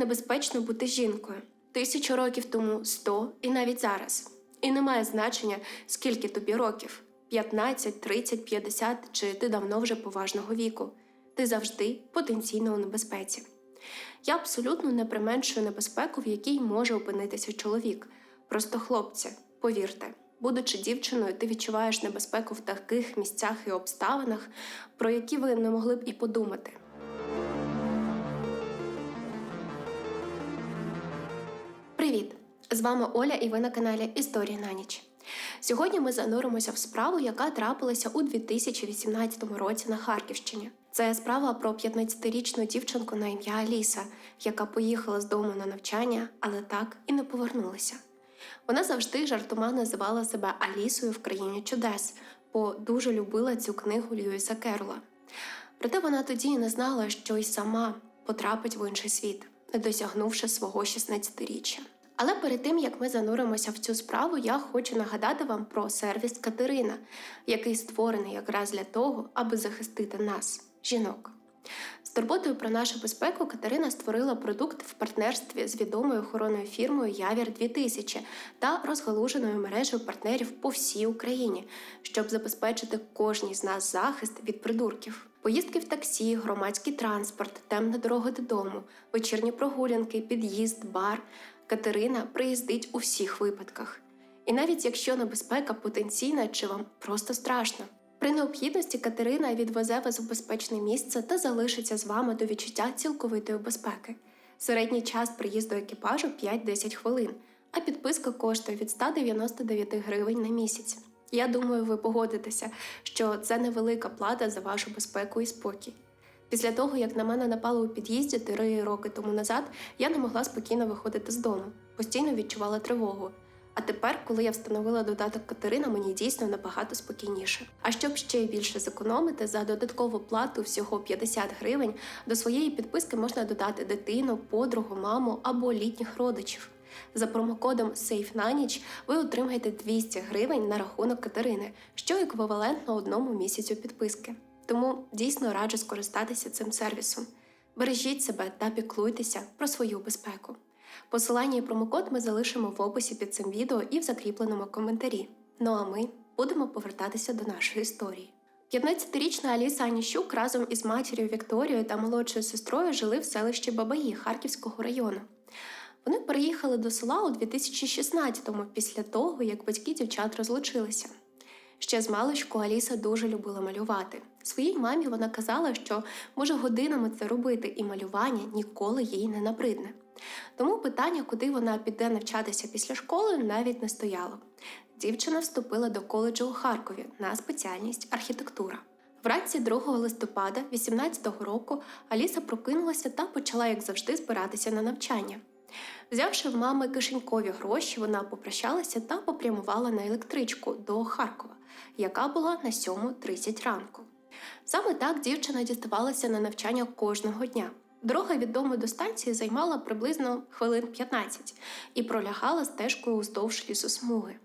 небезпечно бути жінкою тисячу років тому, сто і навіть зараз. І немає значення, скільки тобі років 15, 30, 50 чи ти давно вже поважного віку. Ти завжди потенційно у небезпеці. Я абсолютно не применшую небезпеку, в якій може опинитися чоловік. Просто хлопці, повірте, будучи дівчиною, ти відчуваєш небезпеку в таких місцях і обставинах, про які ви не могли б і подумати. Привіт! З вами Оля і ви на каналі Історія на ніч. Сьогодні ми зануримося в справу, яка трапилася у 2018 році на Харківщині. Це справа про 15-річну дівчинку на ім'я Аліса, яка поїхала з дому на навчання, але так і не повернулася. Вона завжди жартома називала себе Алісою в країні чудес, бо дуже любила цю книгу Льюіса Керола. Проте вона тоді не знала, що й сама потрапить в інший світ, не досягнувши свого 16-річчя. Але перед тим як ми зануримося в цю справу, я хочу нагадати вам про сервіс Катерина, який створений якраз для того, аби захистити нас, жінок. З турботою про нашу безпеку Катерина створила продукт в партнерстві з відомою охоронною фірмою Явір 2000 та розгалуженою мережею партнерів по всій Україні, щоб забезпечити кожній з нас захист від придурків. Поїздки в таксі, громадський транспорт, темна дорога додому, вечірні прогулянки, під'їзд, бар. Катерина приїздить у всіх випадках. І навіть якщо небезпека потенційна чи вам просто страшно. При необхідності Катерина відвезе вас у безпечне місце та залишиться з вами до відчуття цілковитої безпеки. Середній час приїзду екіпажу 5-10 хвилин, а підписка коштує від 199 гривень на місяць. Я думаю, ви погодитеся, що це невелика плата за вашу безпеку і спокій. Після того, як на мене напали у під'їзді три роки тому назад, я не могла спокійно виходити з дому, постійно відчувала тривогу. А тепер, коли я встановила додаток Катерина, мені дійсно набагато спокійніше. А щоб ще більше зекономити, за додаткову плату всього 50 гривень до своєї підписки можна додати дитину, подругу, маму або літніх родичів. За промокодом SAFE на ніч ви отримаєте 200 гривень на рахунок Катерини, що еквівалентно одному місяцю підписки. Тому дійсно раджу скористатися цим сервісом. Бережіть себе та піклуйтеся про свою безпеку. Посилання і промокод ми залишимо в описі під цим відео і в закріпленому коментарі. Ну а ми будемо повертатися до нашої історії. 15-річна Аліса Аніщук разом із матір'ю Вікторією та молодшою сестрою жили в селищі Бабаї Харківського району. Вони переїхали до села у 2016-му, після того, як батьки дівчат розлучилися. Ще з маличку Аліса дуже любила малювати. Своїй мамі вона казала, що може годинами це робити, і малювання ніколи їй не набридне. Тому питання, куди вона піде навчатися після школи, навіть не стояло. Дівчина вступила до коледжу у Харкові на спеціальність архітектура. Вранці 2 листопада 18-го року Аліса прокинулася та почала, як завжди, збиратися на навчання. Взявши в мами кишенькові гроші, вона попрощалася та попрямувала на електричку до Харкова, яка була на 7.30 ранку. Саме так дівчина діставалася на навчання кожного дня. Дорога від дому до станції займала приблизно хвилин 15 і пролягала стежкою уздовж лісосмуги.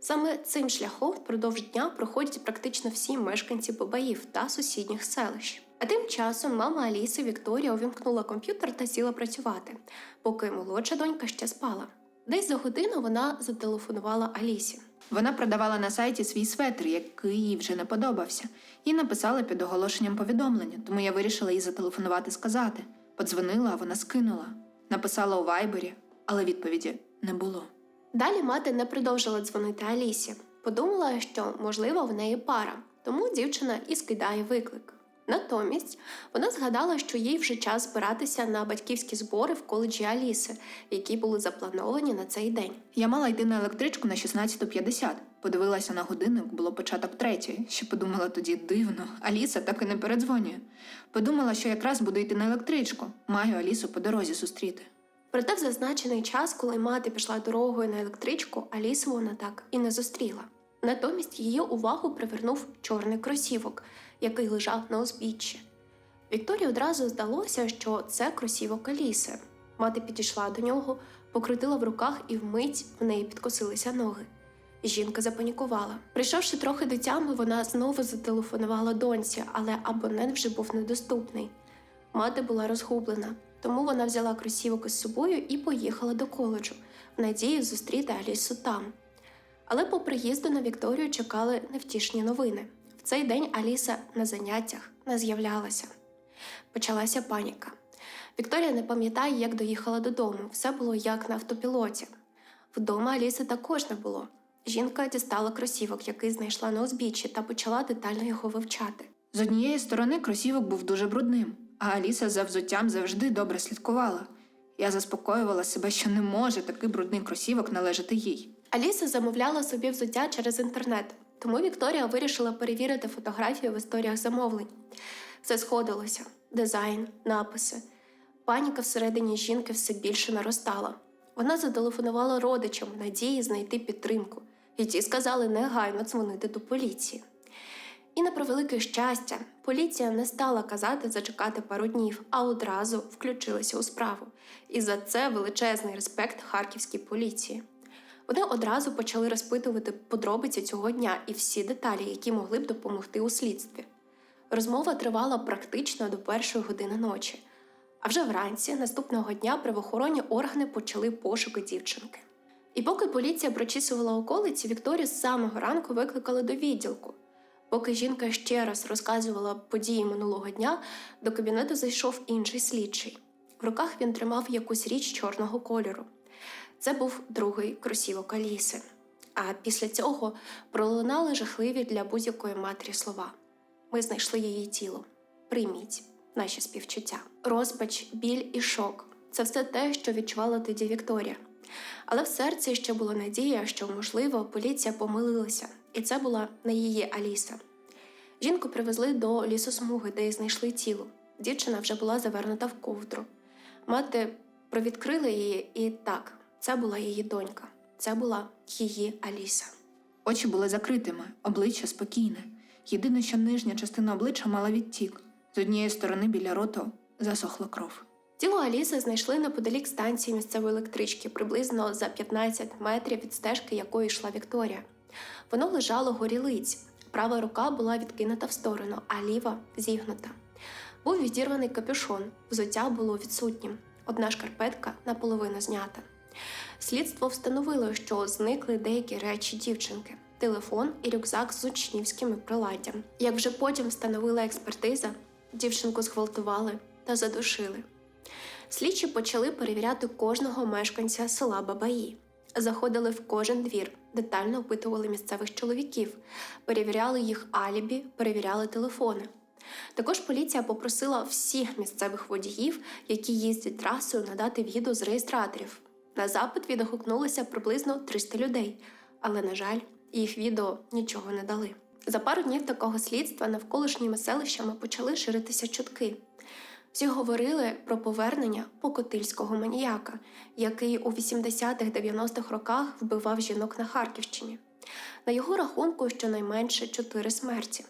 Саме цим шляхом впродовж дня проходять практично всі мешканці Бабаїв та сусідніх селищ. А тим часом мама Аліси Вікторія увімкнула комп'ютер та сіла працювати, поки молодша донька ще спала. Десь за годину вона зателефонувала Алісі. Вона продавала на сайті свій светр, який їй вже не подобався, і написала під оголошенням повідомлення, тому я вирішила їй зателефонувати сказати. Подзвонила, а вона скинула. Написала у вайбері, але відповіді не було. Далі мати не продовжила дзвонити Алісі. Подумала, що, можливо, в неї пара, тому дівчина і скидає виклик. Натомість вона згадала, що їй вже час збиратися на батьківські збори в коледжі Аліси, які були заплановані на цей день. Я мала йти на електричку на 16.50. Подивилася на годинник, було початок третьої. Ще подумала тоді дивно. Аліса так і не передзвонює. Подумала, що якраз буду йти на електричку. Маю Алісу по дорозі зустріти. Проте в зазначений час, коли мати пішла дорогою на електричку, Алісу вона так і не зустріла. Натомість її увагу привернув чорний кросівок, який лежав на узбіччі. Вікторії одразу здалося, що це кросівок Аліси. Мати підійшла до нього, покрутила в руках, і вмить в неї підкосилися ноги. Жінка запанікувала. Прийшовши трохи до тями, вона знову зателефонувала доньці, але абонент вже був недоступний. Мати була розгублена. тому вона взяла кросівок із собою і поїхала до коледжу в надії зустріти Алісу там. Але по приїзду на Вікторію чекали невтішні новини. В цей день Аліса на заняттях не з'являлася. Почалася паніка. Вікторія не пам'ятає, як доїхала додому. Все було як на автопілоті. Вдома Аліси також не було. Жінка дістала кросівок, який знайшла на узбіччі, та почала детально його вивчати. З однієї сторони кросівок був дуже брудним, а Аліса за взуттям завжди добре слідкувала. Я заспокоювала себе, що не може такий брудний кросівок належати їй. Аліса замовляла собі взуття через інтернет, тому Вікторія вирішила перевірити фотографію в історіях замовлень. Все сходилося: дизайн, написи. Паніка всередині жінки все більше наростала. Вона зателефонувала родичам надії знайти підтримку, і ті сказали негайно дзвонити до поліції. І на превелике щастя, поліція не стала казати зачекати пару днів, а одразу включилася у справу. І за це величезний респект харківській поліції. Вони одразу почали розпитувати подробиці цього дня і всі деталі, які могли б допомогти у слідстві. Розмова тривала практично до першої години ночі. А вже вранці наступного дня правоохоронні органи почали пошуки дівчинки. І поки поліція прочісувала околиці, Вікторію з самого ранку викликали до відділку. Поки жінка ще раз розказувала події минулого дня, до кабінету зайшов інший слідчий. В руках він тримав якусь річ чорного кольору. Це був другий кросівок Аліси. А після цього пролунали жахливі для будь-якої матері слова. Ми знайшли її тіло. Прийміть наші співчуття. Розпач, біль і шок це все те, що відчувала тоді Вікторія. Але в серці ще була надія, що, можливо, поліція помилилася, і це була не її Аліса. Жінку привезли до лісосмуги, де й знайшли тіло. Дівчина вже була завернута в ковдру. Мати провідкрила її, і так, це була її донька, це була її Аліса. Очі були закритими, обличчя спокійне. Єдине, що нижня частина обличчя мала відтік. З однієї сторони біля роту засохла кров. Тіло Аліси знайшли неподалік станції місцевої електрички, приблизно за 15 метрів від стежки, якою йшла Вікторія. Воно лежало горілиць. Права рука була відкинута в сторону, а ліва зігнута. Був відірваний капюшон, взуття було відсутнім. Одна шкарпетка наполовину знята. Слідство встановило, що зникли деякі речі дівчинки: телефон і рюкзак з учнівськими приладдям. Як вже потім встановила експертиза, дівчинку зґвалтували та задушили. Слідчі почали перевіряти кожного мешканця села Бабаї. Заходили в кожен двір, детально опитували місцевих чоловіків, перевіряли їх алібі, перевіряли телефони. Також поліція попросила всіх місцевих водіїв, які їздять трасою, надати відео з реєстраторів. На запит відгукнулося приблизно 300 людей, але, на жаль, їх відео нічого не дали. За пару днів такого слідства навколишніми селищами почали ширитися чутки. Всі говорили про повернення покотильського маніяка, який у 80-х-90-х роках вбивав жінок на Харківщині. На його рахунку щонайменше чотири смерті.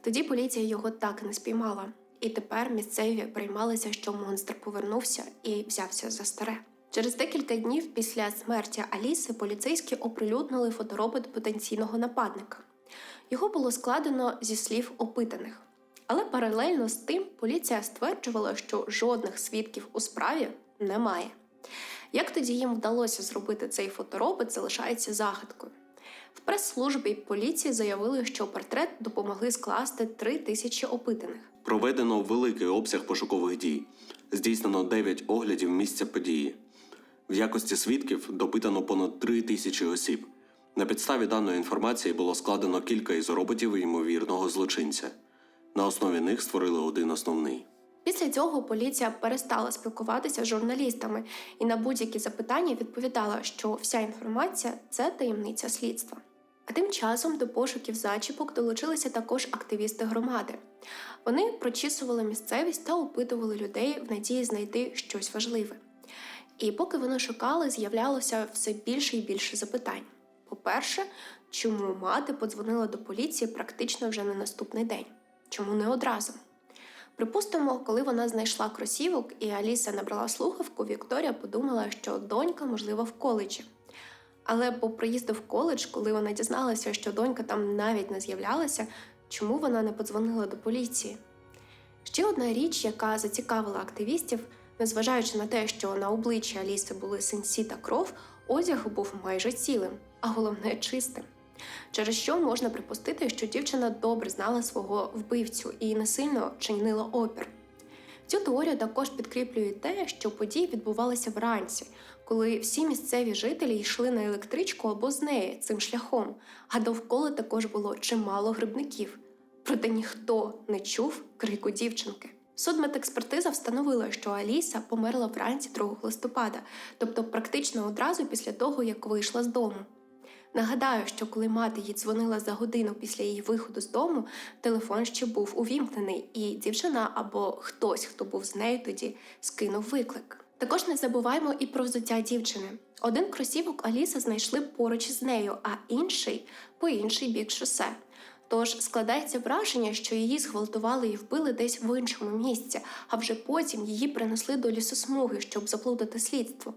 Тоді поліція його так і не спіймала, і тепер місцеві приймалися, що монстр повернувся і взявся за старе. Через декілька днів після смерті Аліси поліцейські оприлюднили фоторобот потенційного нападника. Його було складено зі слів опитаних. Але паралельно з тим поліція стверджувала, що жодних свідків у справі немає. Як тоді їм вдалося зробити цей фоторобот, залишається загадкою. В прес-службі поліції заявили, що портрет допомогли скласти три тисячі опитаних. Проведено великий обсяг пошукових дій. Здійснено 9 оглядів місця події. В якості свідків допитано понад 3 тисячі осіб. На підставі даної інформації було складено кілька із роботів ймовірного злочинця. На основі них створили один основний. Після цього поліція перестала спілкуватися з журналістами і на будь-які запитання відповідала, що вся інформація це таємниця слідства. А тим часом до пошуків зачіпок долучилися також активісти громади. Вони прочісували місцевість та опитували людей в надії знайти щось важливе. І поки вони шукали, з'являлося все більше і більше запитань. По-перше, чому мати подзвонила до поліції практично вже на наступний день? Чому не одразу? Припустимо, коли вона знайшла кросівок і Аліса набрала слухавку, Вікторія подумала, що донька, можливо, в коледжі. Але по приїзду в коледж, коли вона дізналася, що донька там навіть не з'являлася, чому вона не подзвонила до поліції? Ще одна річ, яка зацікавила активістів, Незважаючи на те, що на обличчі Аліси були синці та кров, одяг був майже цілим, а головне чистим. Через що можна припустити, що дівчина добре знала свого вбивцю і не сильно чинила опір. Цю теорію також підкріплює те, що події відбувалися вранці, коли всі місцеві жителі йшли на електричку або з неї цим шляхом, а довкола також було чимало грибників. Проте ніхто не чув крику дівчинки. Судмедекспертиза встановила, що Аліса померла вранці 2 листопада, тобто практично одразу після того, як вийшла з дому. Нагадаю, що коли мати їй дзвонила за годину після її виходу з дому, телефон ще був увімкнений, і дівчина або хтось, хто був з нею тоді, скинув виклик. Також не забуваємо і про взуття дівчини. Один кросівок Аліса знайшли поруч з нею, а інший по інший бік шосе. Тож складається враження, що її зґвалтували і вбили десь в іншому місці, а вже потім її принесли до лісосмуги, щоб заплутати слідство.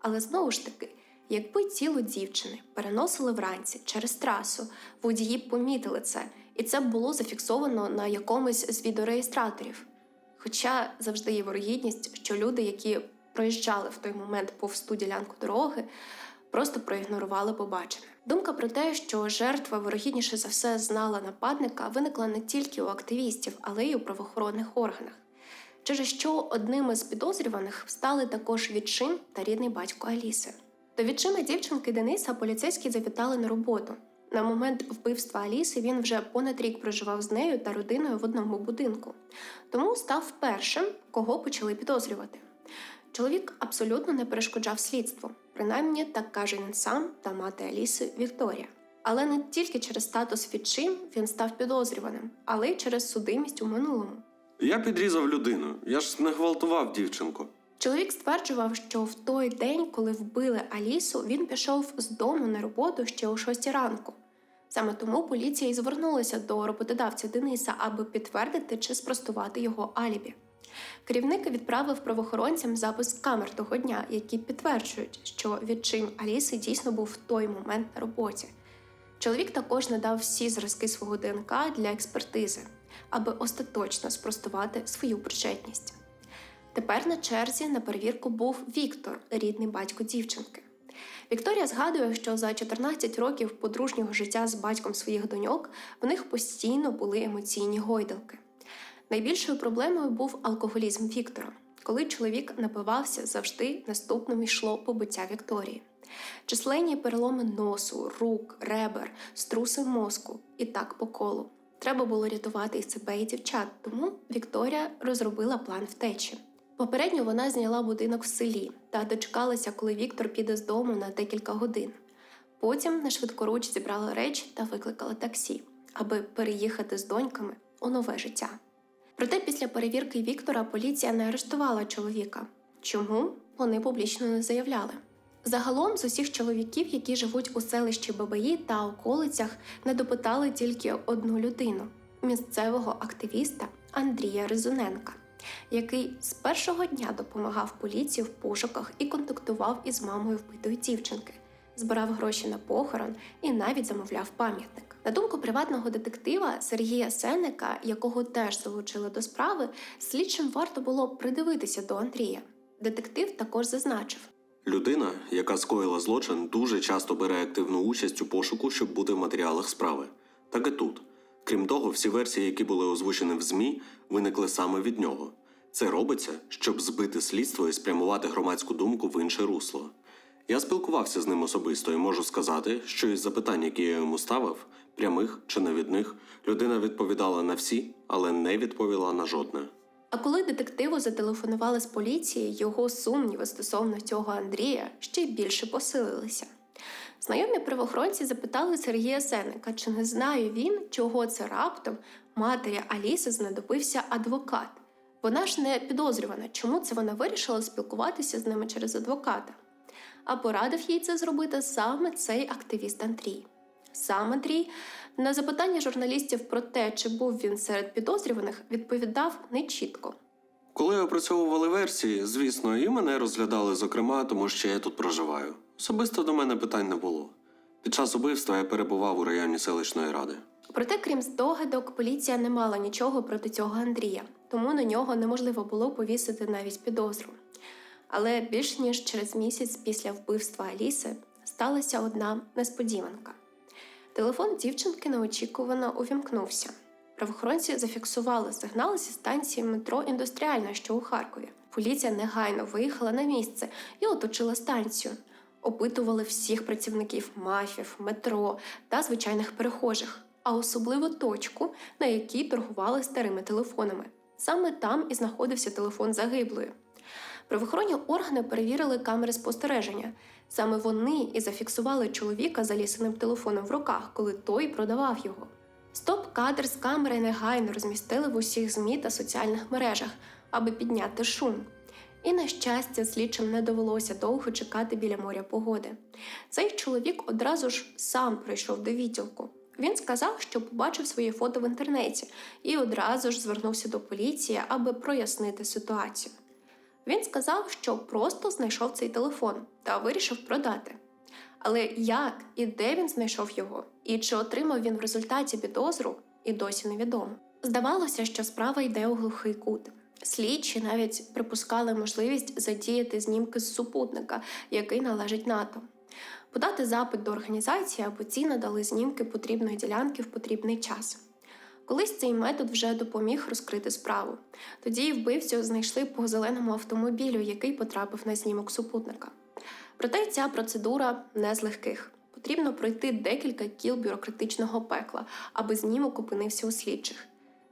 Але знову ж таки, якби тіло дівчини переносили вранці через трасу, водії б помітили це, і це б було зафіксовано на якомусь з відеореєстраторів. Хоча завжди є вирогідність, що люди, які проїжджали в той момент повз ту ділянку дороги, просто проігнорували побачене. Думка про те, що жертва вирогідніше за все знала нападника, виникла не тільки у активістів, але й у правоохоронних органах. Через що одним із підозрюваних стали також відчим та рідний батько Аліси. До відчима дівчинки Дениса поліцейські завітали на роботу. На момент вбивства Аліси він вже понад рік проживав з нею та родиною в одному будинку, тому став першим, кого почали підозрювати. Чоловік абсолютно не перешкоджав слідству, принаймні так каже він сам та мати Аліси Вікторія. Але не тільки через статус відчим він став підозрюваним, але й через судимість у минулому. Я підрізав людину, я ж не гвалтував дівчинку. Чоловік стверджував, що в той день, коли вбили Алісу, він пішов з дому на роботу ще о 6 ранку. Саме тому поліція і звернулася до роботодавця Дениса, аби підтвердити чи спростувати його алібі. Керівник відправив правоохоронцям запис камер того дня, які підтверджують, що відчим Аліси дійсно був в той момент на роботі. Чоловік також надав всі зразки свого ДНК для експертизи, аби остаточно спростувати свою причетність. Тепер на черзі на перевірку був Віктор, рідний батько дівчинки. Вікторія згадує, що за 14 років подружнього життя з батьком своїх доньок в них постійно були емоційні гойдалки. Найбільшою проблемою був алкоголізм Віктора. Коли чоловік напивався, завжди наступним йшло побиття Вікторії. Численні переломи носу, рук, ребер, струси мозку і так по колу. Треба було рятувати і себе і дівчат, тому Вікторія розробила план втечі. Попередньо вона зняла будинок в селі та дочекалася, коли Віктор піде з дому на декілька годин. Потім на швидкоруч зібрала речі та викликала таксі, аби переїхати з доньками у нове життя. Проте після перевірки Віктора поліція не арештувала чоловіка. Чому вони публічно не заявляли? Загалом з усіх чоловіків, які живуть у селищі Бабаї та околицях, не допитали тільки одну людину місцевого активіста Андрія Резуненка, який з першого дня допомагав поліції в пошуках і контактував із мамою вбитої дівчинки, збирав гроші на похорон і навіть замовляв пам'ятник. На думку приватного детектива Сергія Сенника, якого теж залучили до справи, слідчим варто було придивитися до Андрія. Детектив також зазначив. Людина, яка скоїла злочин, дуже часто бере активну участь у пошуку, щоб бути в матеріалах справи. Так і тут. Крім того, всі версії, які були озвучені в ЗМІ, виникли саме від нього. Це робиться, щоб збити слідство і спрямувати громадську думку в інше русло. Я спілкувався з ним особисто і можу сказати, що із запитань, які я йому ставив, прямих чи навідних, людина відповідала на всі, але не відповіла на жодне. А коли детективу зателефонували з поліції, його сумніви стосовно цього Андрія ще більше посилилися. Знайомі правоохоронці запитали Сергія Сенника, чи не знає він, чого це раптом матері Аліси знадобився адвокат. Вона ж не підозрювана, чому це вона вирішила спілкуватися з ними через адвоката. А порадив їй це зробити саме цей активіст Андрій. Сам Андрій на запитання журналістів про те, чи був він серед підозрюваних, відповідав нечітко. Коли опрацьовували версії, звісно, і мене розглядали зокрема, тому що я тут проживаю. Особисто до мене питань не було. Під час убивства я перебував у районі селищної ради. Проте, крім здогадок, поліція не мала нічого проти цього Андрія, тому на нього неможливо було повісити навіть підозру. Але більш ніж через місяць після вбивства Аліси сталася одна несподіванка. Телефон дівчинки неочікувано увімкнувся. Правоохоронці зафіксували сигнал зі станції метро Індустріальна, що у Харкові. Поліція негайно виїхала на місце і оточила станцію. Опитували всіх працівників мафів, метро та звичайних перехожих, а особливо точку, на якій торгували старими телефонами. Саме там і знаходився телефон загиблої. Правоохоронні органи перевірили камери спостереження. Саме вони і зафіксували чоловіка за лісеним телефоном в руках, коли той продавав його. Стоп-кадр з камери негайно розмістили в усіх ЗМІ та соціальних мережах, аби підняти шум. І, на щастя, слідчим не довелося довго чекати біля моря погоди. Цей чоловік одразу ж сам прийшов до відділку. Він сказав, що побачив своє фото в інтернеті і одразу ж звернувся до поліції, аби прояснити ситуацію. Він сказав, що просто знайшов цей телефон та вирішив продати. Але як і де він знайшов його, і чи отримав він в результаті підозру, і досі невідомо. Здавалося, що справа йде у глухий кут. Слідчі навіть припускали можливість задіяти знімки з супутника, який належить НАТО, подати запит до організації, аби ці надали знімки потрібної ділянки в потрібний час. Колись цей метод вже допоміг розкрити справу. Тоді вбивцю знайшли по зеленому автомобілю, який потрапив на знімок супутника. Проте ця процедура не з легких. Потрібно пройти декілька кіл бюрократичного пекла, аби знімок опинився у слідчих.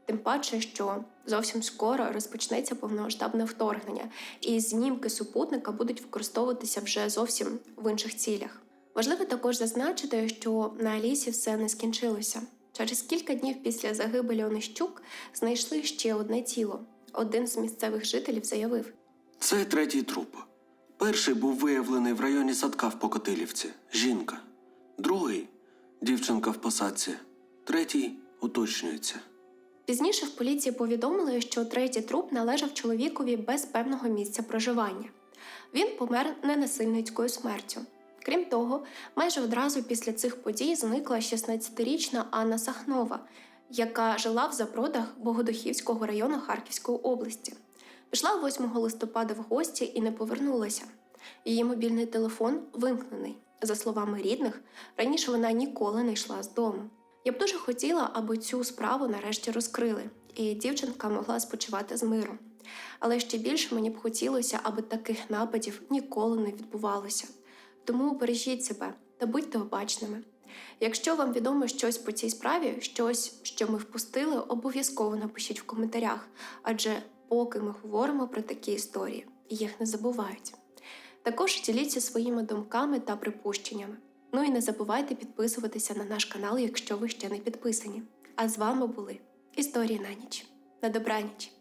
Тим паче, що зовсім скоро розпочнеться повномасштабне вторгнення, і знімки супутника будуть використовуватися вже зовсім в інших цілях. Важливо також зазначити, що на Алісі все не скінчилося. Через кілька днів після загибелі Онищук знайшли ще одне тіло. Один з місцевих жителів заявив: Це третій труп. Перший був виявлений в районі садка в Покотилівці. Жінка. Другий дівчинка в посадці. Третій уточнюється. Пізніше в поліції повідомили, що третій труп належав чоловікові без певного місця проживання. Він помер ненасильницькою смертю. Крім того, майже одразу після цих подій зникла 16-річна Анна Сахнова, яка жила в запродах Богодухівського району Харківської області. Пішла 8 листопада в гості і не повернулася. Її мобільний телефон вимкнений. За словами рідних, раніше вона ніколи не йшла з дому. Я б дуже хотіла, аби цю справу нарешті розкрили, і дівчинка могла спочивати з миром. Але ще більше мені б хотілося, аби таких нападів ніколи не відбувалося. Тому бережіть себе та будьте обачними. Якщо вам відомо щось по цій справі, щось, що ми впустили, обов'язково напишіть в коментарях, адже поки ми говоримо про такі історії, їх не забувають. Також діліться своїми думками та припущеннями. Ну і не забувайте підписуватися на наш канал, якщо ви ще не підписані. А з вами були Історії на ніч. На добраніч!